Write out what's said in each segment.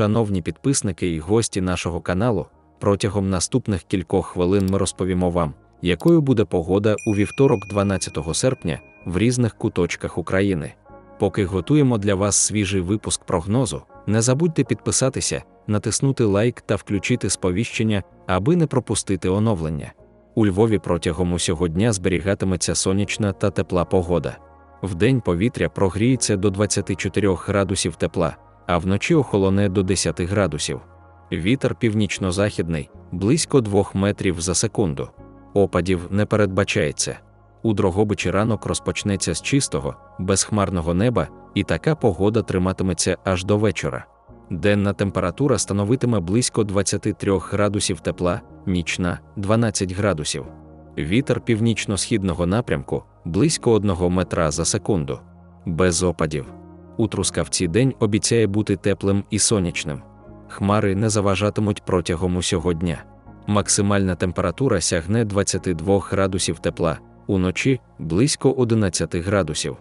Шановні підписники і гості нашого каналу, протягом наступних кількох хвилин ми розповімо вам, якою буде погода у вівторок, 12 серпня, в різних куточках України. Поки готуємо для вас свіжий випуск прогнозу, не забудьте підписатися, натиснути лайк та включити сповіщення, аби не пропустити оновлення. У Львові протягом усього дня зберігатиметься сонячна та тепла погода. Вдень повітря прогріється до 24 градусів тепла, а вночі охолоне до 10 градусів. Вітер північно-західний близько 2 метрів за секунду. Опадів не передбачається. У Дрогобичі ранок розпочнеться з чистого, безхмарного неба, і така погода триматиметься аж до вечора. Денна температура становитиме близько 23 градусів тепла, нічна 12 градусів. Вітер північно-східного напрямку близько 1 метра за секунду. Без опадів. У трускавці день обіцяє бути теплим і сонячним. Хмари не заважатимуть протягом усього дня. Максимальна температура сягне 22 градусів тепла, уночі близько 11 градусів.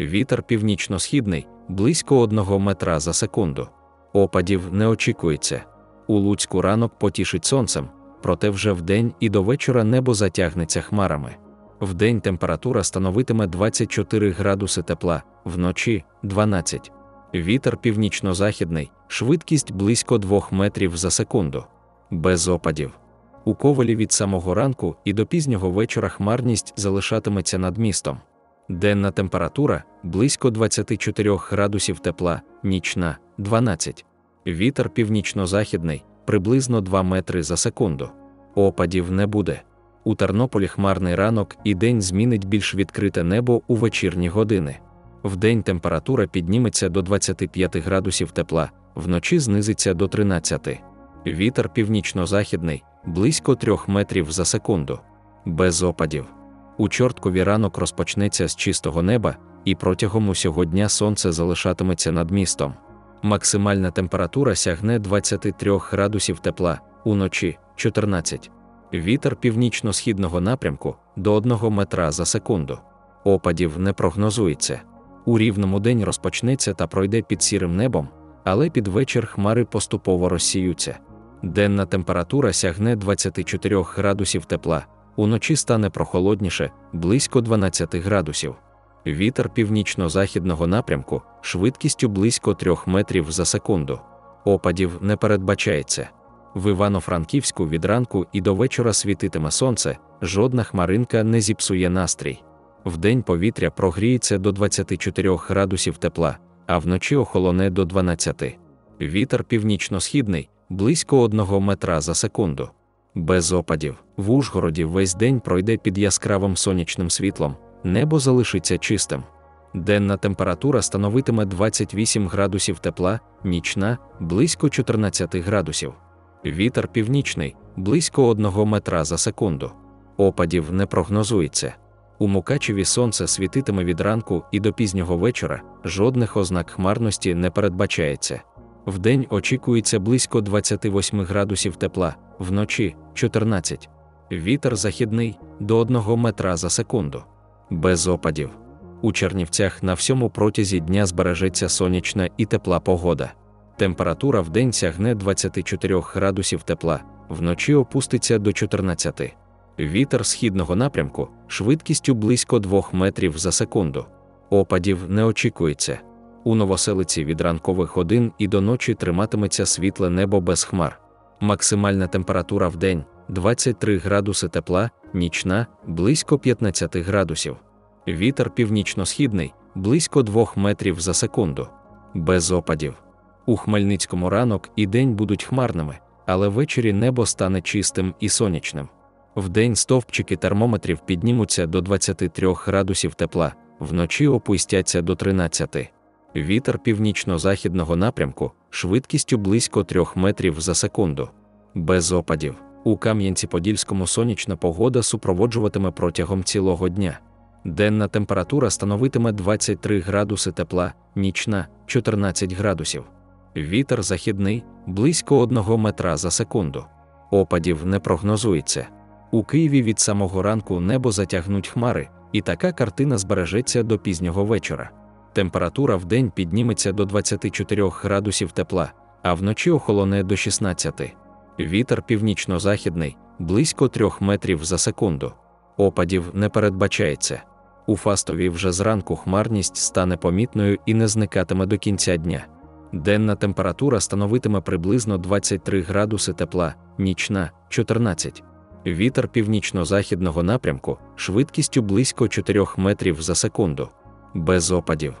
Вітер північно-східний близько 1 метра за секунду. Опадів не очікується. У Луцьку ранок потішить сонцем, проте вже вдень і до вечора небо затягнеться хмарами. Вдень температура становитиме 24 градуси тепла, вночі 12. Вітер північно-західний, швидкість близько 2 метрів за секунду. Без опадів. У ковалі від самого ранку і до пізнього вечора хмарність залишатиметься над містом. Денна температура близько 24 градусів тепла, нічна 12. Вітер північно-західний приблизно 2 метри за секунду. Опадів не буде. У Тернополі хмарний ранок і день змінить більш відкрите небо у вечірні години. Вдень температура підніметься до 25 градусів тепла, вночі знизиться до 13. Вітер північно-західний близько 3 метрів за секунду. Без опадів. У чорткові ранок розпочнеться з чистого неба, і протягом усього дня сонце залишатиметься над містом. Максимальна температура сягне 23 градусів тепла, уночі 14. Вітер північно-східного напрямку до 1 метра за секунду. Опадів не прогнозується. У рівному день розпочнеться та пройде під сірим небом, але під вечір хмари поступово розсіються. Денна температура сягне 24 градусів тепла, уночі стане прохолодніше, близько 12 градусів. Вітер північно-західного напрямку швидкістю близько 3 метрів за секунду. Опадів не передбачається. В Івано-Франківську від ранку і до вечора світитиме сонце, жодна хмаринка не зіпсує настрій. Вдень повітря прогріється до 24 градусів тепла, а вночі охолоне до 12. Вітер північно-східний близько 1 метра за секунду. Без опадів. В Ужгороді весь день пройде під яскравим сонячним світлом, небо залишиться чистим. Денна температура становитиме 28 градусів тепла, нічна близько 14 градусів. Вітер північний близько 1 метра за секунду. Опадів не прогнозується. У Мукачеві сонце світитиме від ранку і до пізнього вечора, жодних ознак хмарності не передбачається. Вдень очікується близько 28 градусів тепла, вночі 14. Вітер західний до 1 метра за секунду. Без опадів. У Чернівцях на всьому протязі дня збережеться сонячна і тепла погода. Температура в день сягне 24 градусів тепла, вночі опуститься до 14. Вітер східного напрямку швидкістю близько 2 метрів за секунду. Опадів не очікується. У новоселиці від ранкових годин і до ночі триматиметься світле небо без хмар. Максимальна температура в день 23 градуси тепла, нічна близько 15 градусів. Вітер північно-східний близько 2 метрів за секунду. Без опадів. У Хмельницькому ранок і день будуть хмарними, але ввечері небо стане чистим і сонячним. Вдень стовпчики термометрів піднімуться до 23 градусів тепла, вночі опустяться до 13. Вітер північно-західного напрямку швидкістю близько 3 метрів за секунду. Без опадів. У Кам'янці-Подільському сонячна погода супроводжуватиме протягом цілого дня. Денна температура становитиме 23 градуси тепла, нічна 14 градусів. Вітер західний близько 1 метра за секунду. Опадів не прогнозується. У Києві від самого ранку небо затягнуть хмари, і така картина збережеться до пізнього вечора. Температура в день підніметься до 24 градусів тепла, а вночі охолоне до 16. Вітер північно-західний близько 3 метрів за секунду. Опадів не передбачається. У Фастові вже зранку хмарність стане помітною і не зникатиме до кінця дня. Денна температура становитиме приблизно 23 градуси тепла, нічна 14. Вітер північно-західного напрямку швидкістю близько 4 метрів за секунду. Без опадів.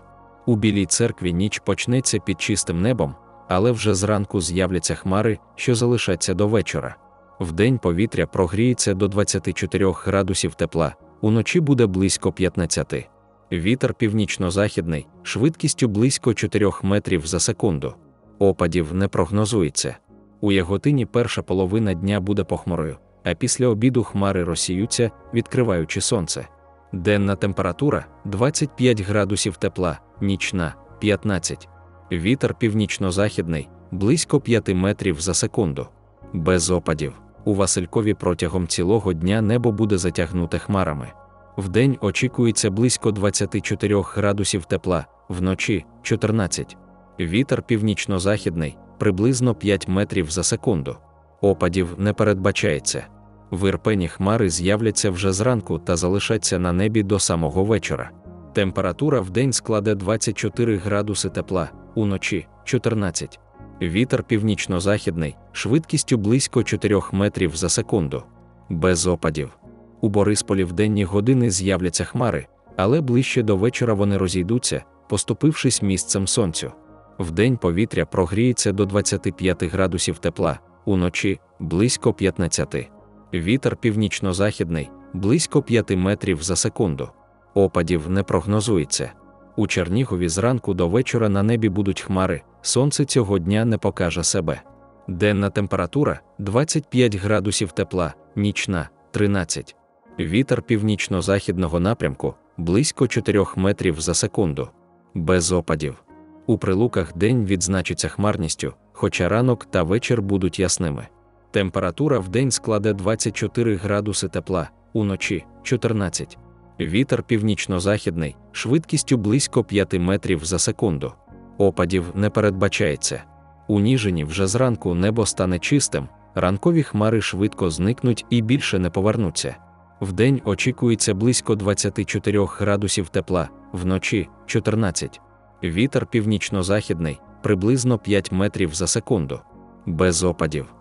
У Білій церкві ніч почнеться під чистим небом, але вже зранку з'являться хмари, що залишаться до вечора. Вдень повітря прогріється до 24 градусів тепла, уночі буде близько 15. Вітер північно-західний, швидкістю близько 4 метрів за секунду. Опадів не прогнозується. У Яготині перша половина дня буде похмурою, а після обіду хмари розсіються, відкриваючи сонце. Денна температура 25 градусів тепла, нічна 15. Вітер північно-західний близько 5 метрів за секунду. Без опадів. У Василькові протягом цілого дня небо буде затягнуте хмарами. Вдень очікується близько 24 градусів тепла, вночі 14. Вітер північно-західний приблизно 5 метрів за секунду. Опадів не передбачається. Вирпені хмари з'являться вже зранку та залишаться на небі до самого вечора. Температура в день складе 24 градуси тепла, уночі 14. Вітер північно-західний, швидкістю близько 4 метрів за секунду. Без опадів. У Борисполі в денні години з'являться хмари, але ближче до вечора вони розійдуться, поступившись місцем сонцю. Вдень повітря прогріється до 25 градусів тепла, уночі близько 15. Вітер північно-західний, близько 5 метрів за секунду. Опадів не прогнозується. У Чернігові зранку до вечора на небі будуть хмари, сонце цього дня не покаже себе. Денна температура 25 градусів тепла, нічна 13. Вітер північно-західного напрямку близько 4 метрів за секунду. Без опадів. У прилуках день відзначиться хмарністю, хоча ранок та вечір будуть ясними. Температура в день складе 24 градуси тепла, уночі 14. Вітер північно-західний, швидкістю близько 5 метрів за секунду. Опадів не передбачається. У Ніжині вже зранку небо стане чистим, ранкові хмари швидко зникнуть і більше не повернуться. Вдень очікується близько 24 градусів тепла, вночі 14. Вітер північно-західний, приблизно 5 метрів за секунду. Без опадів.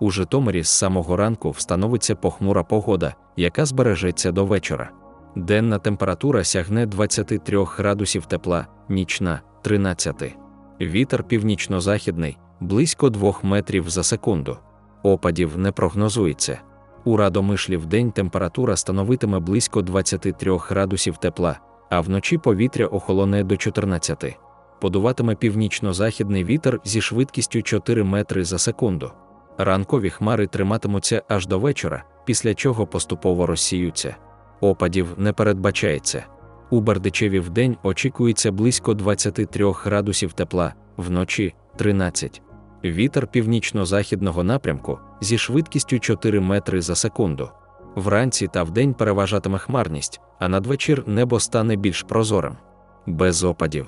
У Житомирі з самого ранку встановиться похмура погода, яка збережеться до вечора. Денна температура сягне 23 градусів тепла, нічна 13. Вітер північно-західний, близько 2 метрів за секунду. Опадів не прогнозується. У Радомишлі в день температура становитиме близько 23 градусів тепла, а вночі повітря охолоне до 14. Подуватиме північно-західний вітер зі швидкістю 4 метри за секунду. Ранкові хмари триматимуться аж до вечора, після чого поступово розсіються. Опадів не передбачається. У Бердичеві в день очікується близько 23 градусів тепла, вночі 13. Вітер північно-західного напрямку зі швидкістю 4 метри за секунду. Вранці та вдень переважатиме хмарність, а надвечір небо стане більш прозорим. Без опадів.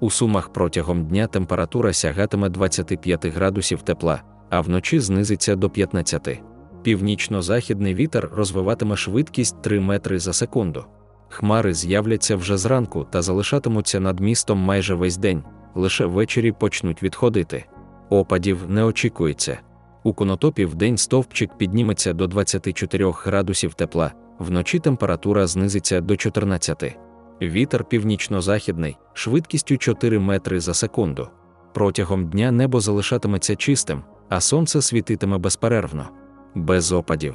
У сумах протягом дня температура сягатиме 25 градусів тепла, а вночі знизиться до 15. Північно-західний вітер розвиватиме швидкість 3 метри за секунду. Хмари з'являться вже зранку та залишатимуться над містом майже весь день, лише ввечері почнуть відходити. Опадів не очікується. У конотопі в день стовпчик підніметься до 24 градусів тепла, вночі температура знизиться до 14. Вітер північно-західний, швидкістю 4 метри за секунду. Протягом дня небо залишатиметься чистим, а сонце світитиме безперервно, без опадів.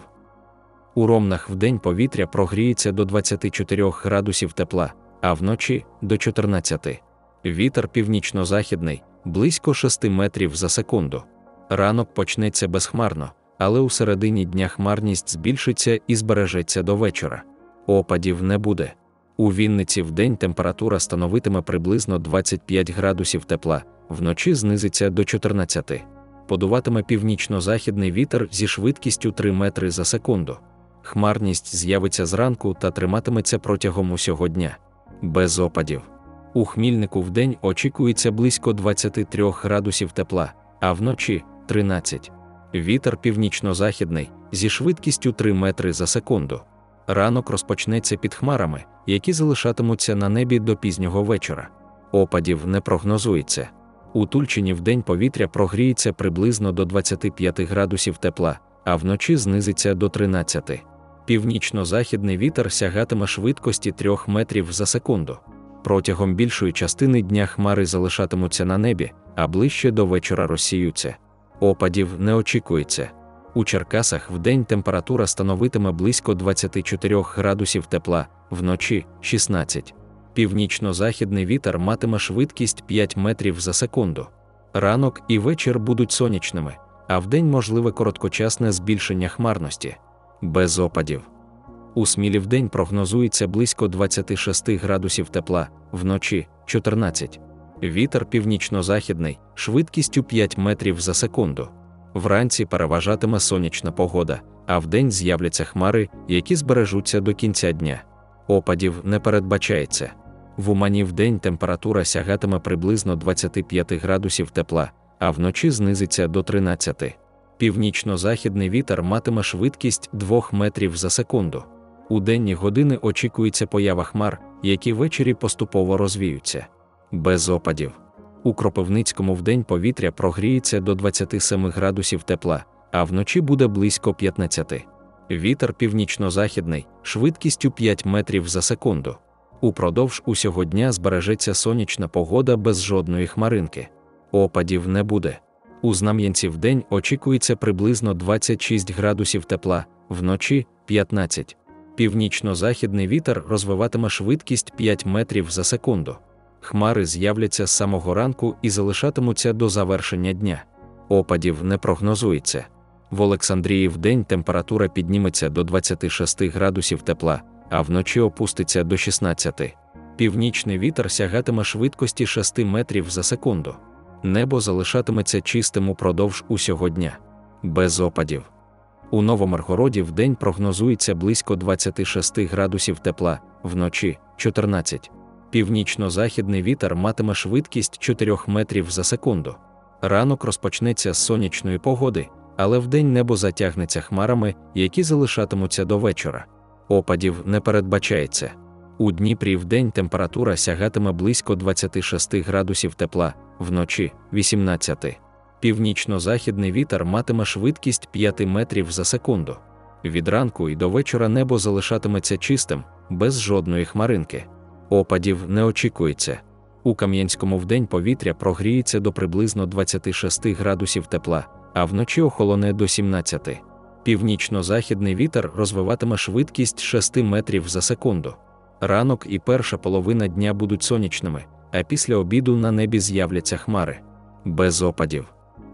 У ромнах вдень повітря прогріється до 24 градусів тепла, а вночі до 14. Вітер північно-західний, близько 6 метрів за секунду. Ранок почнеться безхмарно, але у середині дня хмарність збільшиться і збережеться до вечора. Опадів не буде. У Вінниці вдень температура становитиме приблизно 25 градусів тепла, вночі знизиться до 14. Подуватиме північно-західний вітер зі швидкістю 3 метри за секунду. Хмарність з'явиться зранку та триматиметься протягом усього дня. Без опадів. У хмільнику вдень очікується близько 23 градусів тепла, а вночі 13. Вітер північно-західний зі швидкістю 3 метри за секунду. Ранок розпочнеться під хмарами, які залишатимуться на небі до пізнього вечора. Опадів не прогнозується. У Тульчині вдень повітря прогріється приблизно до 25 градусів тепла, а вночі знизиться до 13. Північно-західний вітер сягатиме швидкості 3 метрів за секунду. Протягом більшої частини дня хмари залишатимуться на небі, а ближче до вечора розсіються. Опадів не очікується. У Черкасах вдень температура становитиме близько 24 градусів тепла, вночі 16. Північно-західний вітер матиме швидкість 5 метрів за секунду. Ранок і вечір будуть сонячними, а вдень можливе короткочасне збільшення хмарності. Без опадів. У Смілі вдень прогнозується близько 26 градусів тепла, вночі 14. Вітер північно-західний, швидкістю 5 метрів за секунду. Вранці переважатиме сонячна погода, а вдень з'являться хмари, які збережуться до кінця дня. Опадів не передбачається. В Умані вдень температура сягатиме приблизно 25 градусів тепла, а вночі знизиться до 13. Північно-західний вітер матиме швидкість 2 метрів за секунду. У денні години очікується поява хмар, які ввечері поступово розвіються. Без опадів. У Кропивницькому вдень повітря прогріється до 27 градусів тепла, а вночі буде близько 15. Вітер північно-західний, швидкістю 5 метрів за секунду. Упродовж усього дня збережеться сонячна погода без жодної хмаринки. Опадів не буде. У Знам'янці вдень очікується приблизно 26 градусів тепла, вночі 15. Північно-західний вітер розвиватиме швидкість 5 метрів за секунду. Хмари з'являться з самого ранку і залишатимуться до завершення дня. Опадів не прогнозується. В Олександрії вдень температура підніметься до 26 градусів тепла, а вночі опуститься до 16. Північний вітер сягатиме швидкості 6 метрів за секунду. Небо залишатиметься чистим упродовж усього дня. Без опадів. У Новомаргороді вдень прогнозується близько 26 градусів тепла, вночі 14. Північно-західний вітер матиме швидкість 4 метрів за секунду. Ранок розпочнеться з сонячної погоди, але вдень небо затягнеться хмарами, які залишатимуться до вечора. Опадів не передбачається. У Дніпрі вдень температура сягатиме близько 26 градусів тепла, вночі 18. Північно-західний вітер матиме швидкість 5 метрів за секунду. Від ранку і до вечора небо залишатиметься чистим, без жодної хмаринки. Опадів не очікується. У Кам'янському вдень повітря прогріється до приблизно 26 градусів тепла, а вночі охолоне до 17. Північно-західний вітер розвиватиме швидкість 6 метрів за секунду. Ранок і перша половина дня будуть сонячними, а після обіду на небі з'являться хмари. Без опадів.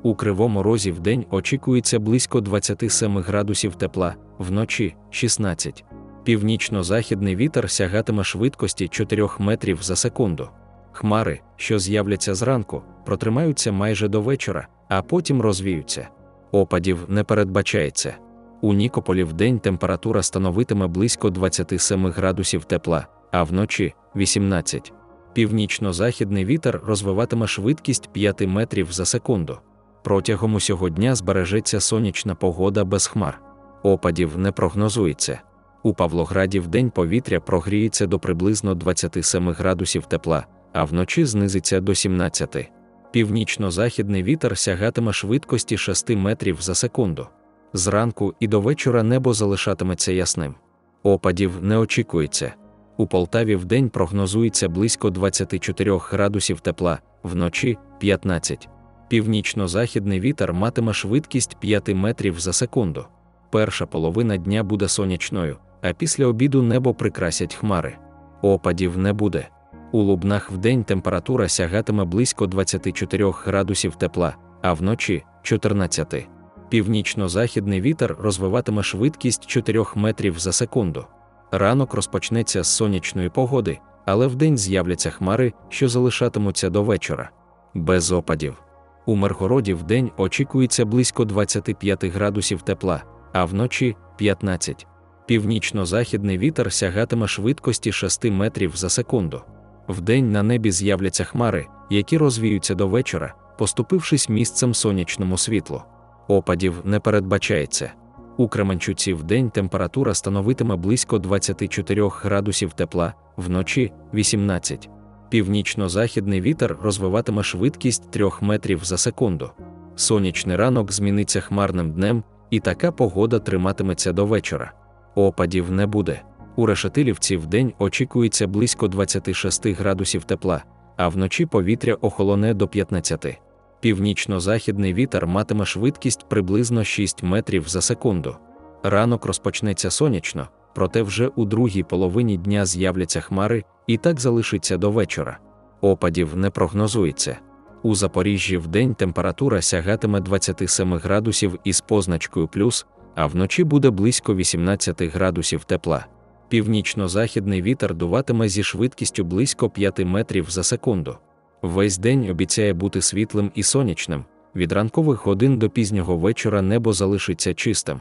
У кривому розі в день очікується близько 27 градусів тепла, вночі 16. Північно-західний вітер сягатиме швидкості 4 метрів за секунду. Хмари, що з'являться зранку, протримаються майже до вечора, а потім розвіються. Опадів не передбачається. У Нікополі в день температура становитиме близько 27 градусів тепла, а вночі 18. Північно-західний вітер розвиватиме швидкість 5 метрів за секунду. Протягом усього дня збережеться сонячна погода без хмар. Опадів не прогнозується. У Павлограді в день повітря прогріється до приблизно 27 градусів тепла, а вночі знизиться до 17. Північно-західний вітер сягатиме швидкості 6 метрів за секунду. Зранку і до вечора небо залишатиметься ясним. Опадів не очікується. У Полтаві в день прогнозується близько 24 градусів тепла, вночі 15. Північно-західний вітер матиме швидкість 5 метрів за секунду. Перша половина дня буде сонячною, а після обіду небо прикрасять хмари. Опадів не буде. У Лубнах вдень температура сягатиме близько 24 градусів тепла, а вночі 14. Північно-західний вітер розвиватиме швидкість 4 метрів за секунду. Ранок розпочнеться з сонячної погоди, але вдень з'являться хмари, що залишатимуться до вечора. Без опадів. У Миргороді вдень очікується близько 25 градусів тепла, а вночі 15. Північно-західний вітер сягатиме швидкості 6 метрів за секунду. Вдень на небі з'являться хмари, які розвіються до вечора, поступившись місцем сонячному світлу. Опадів не передбачається. У Кременчуці в день температура становитиме близько 24 градусів тепла, вночі 18. Північно-західний вітер розвиватиме швидкість 3 метрів за секунду. Сонячний ранок зміниться хмарним днем, і така погода триматиметься до вечора. Опадів не буде. У Решетилівці в день очікується близько 26 градусів тепла, а вночі повітря охолоне до 15. Північно-західний вітер матиме швидкість приблизно 6 метрів за секунду. Ранок розпочнеться сонячно, проте вже у другій половині дня з'являться хмари і так залишиться до вечора. Опадів не прогнозується. У Запоріжжі в день температура сягатиме 27 градусів із позначкою плюс, а вночі буде близько 18 градусів тепла. Північно-західний вітер дуватиме зі швидкістю близько 5 метрів за секунду. Весь день обіцяє бути світлим і сонячним. Від ранкових годин до пізнього вечора небо залишиться чистим,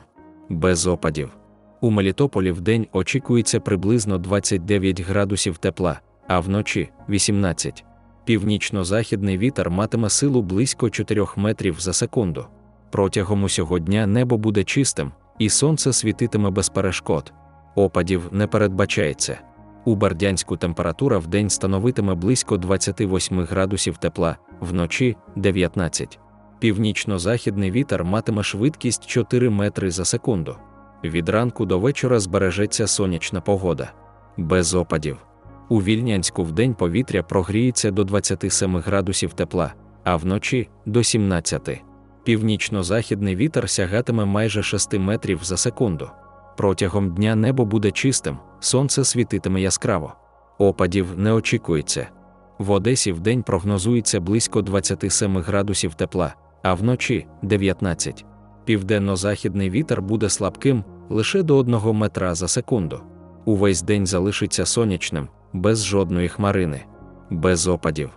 без опадів. У Мелітополі в день очікується приблизно 29 градусів тепла, а вночі 18. Північно-західний вітер матиме силу близько 4 метрів за секунду. Протягом усього дня небо буде чистим, і сонце світитиме без перешкод. Опадів не передбачається. У Бердянську температура в день становитиме близько 28 градусів тепла, вночі 19. Північно-західний вітер матиме швидкість 4 метри за секунду. Від ранку до вечора збережеться сонячна погода. Без опадів. У Вільнянську в день повітря прогріється до 27 градусів тепла, а вночі до 17. Північно-західний вітер сягатиме майже 6 метрів за секунду. Протягом дня небо буде чистим, сонце світитиме яскраво. Опадів не очікується. В Одесі в день прогнозується близько 27 градусів тепла, а вночі 19. Південно-західний вітер буде слабким лише до 1 метра за секунду. Увесь день залишиться сонячним, без жодної хмарини, без опадів.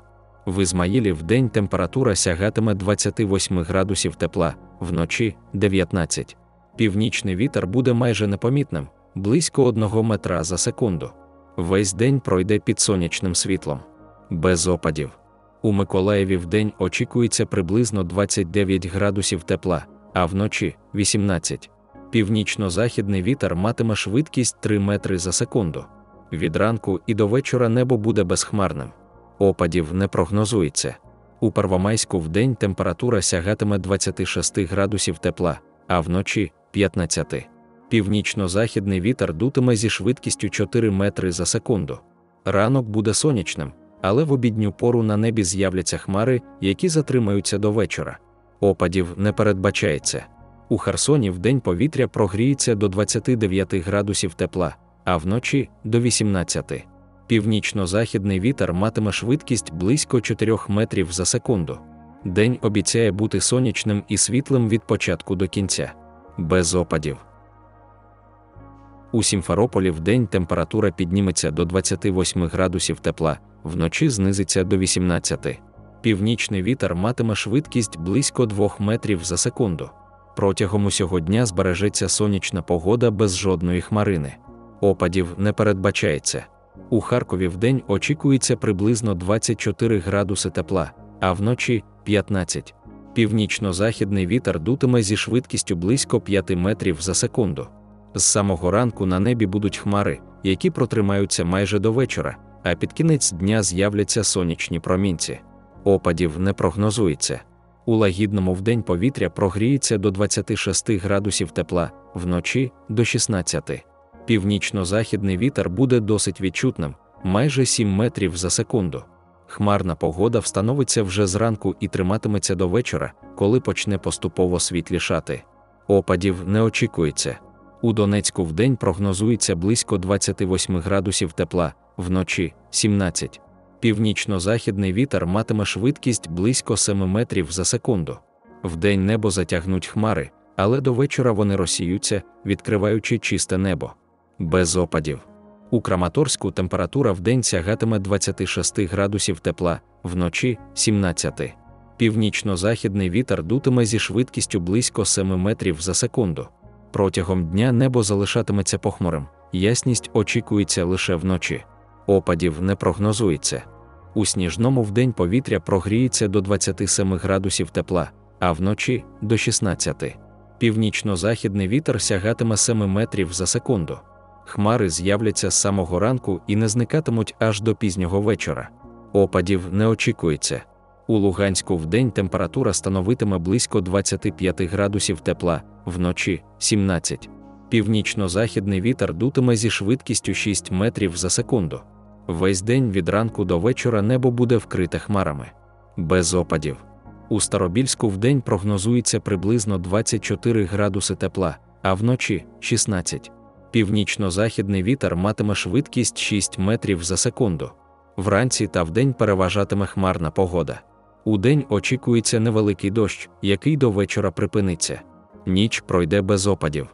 В Ізмаїлі в день температура сягатиме 28 градусів тепла, вночі 19. Північний вітер буде майже непомітним, близько 1 метра за секунду. Весь день пройде під сонячним світлом, без опадів. У Миколаєві в день очікується приблизно 29 градусів тепла, а вночі 18. Північно-західний вітер матиме швидкість 3 метри за секунду. Від ранку і до вечора небо буде безхмарним. Опадів не прогнозується. У Первомайську в день температура сягатиме 26 градусів тепла, а вночі 15. Північно-західний вітер дутиме зі швидкістю 4 метри за секунду. Ранок буде сонячним, але в обідню пору на небі з'являться хмари, які затримаються до вечора. Опадів не передбачається. У Херсоні в день повітря прогріється до 29 градусів тепла, а вночі до 18. Північно-західний вітер матиме швидкість близько 4 метрів за секунду. День обіцяє бути сонячним і світлим від початку до кінця, без опадів. У Сімферополі в день температура підніметься до 28 градусів тепла, вночі знизиться до 18. Північний вітер матиме швидкість близько 2 метрів за секунду. Протягом усього дня збережеться сонячна погода без жодної хмарини. Опадів не передбачається. У Харкові в день очікується приблизно 24 градуси тепла, а вночі 15. Північно-західний вітер дутиме зі швидкістю близько 5 метрів за секунду. З самого ранку на небі будуть хмари, які протримаються майже до вечора, а під кінець дня з'являться сонячні промінці. Опадів не прогнозується. У лагідному вдень повітря прогріється до 26 градусів тепла, вночі до 16. Північно-західний вітер буде досить відчутним, майже 7 метрів за секунду. Хмарна погода встановиться вже зранку і триматиметься до вечора, коли почне поступово світлішати. Опадів не очікується. У Донецьку вдень прогнозується близько 28 градусів тепла, вночі 17. Північно-західний вітер матиме швидкість близько 7 метрів за секунду. Вдень небо затягнуть хмари, але до вечора вони розсіються, відкриваючи чисте небо. Без опадів. У Краматорську температура вдень сягатиме 26 градусів тепла, вночі 17. Північно-західний вітер дутиме зі швидкістю близько 7 метрів за секунду. Протягом дня небо залишатиметься похмурим, ясність очікується лише вночі. Опадів не прогнозується. У сніжному вдень повітря прогріється до 27 градусів тепла, а вночі до 16. Північно-західний вітер сягатиме 7 метрів за секунду. Хмари з'являться з самого ранку і не зникатимуть аж до пізнього вечора. Опадів не очікується. У Луганську вдень температура становитиме близько 25 градусів тепла, вночі 17. Північно-західний вітер дутиме зі швидкістю 6 метрів за секунду. Весь день від ранку до вечора небо буде вкрите хмарами. Без опадів. У Старобільську вдень прогнозується приблизно 24 градуси тепла, а вночі 16. Північно-західний вітер матиме швидкість 6 метрів за секунду. Вранці та вдень переважатиме хмарна погода. Удень очікується невеликий дощ, який до вечора припиниться. Ніч пройде без опадів.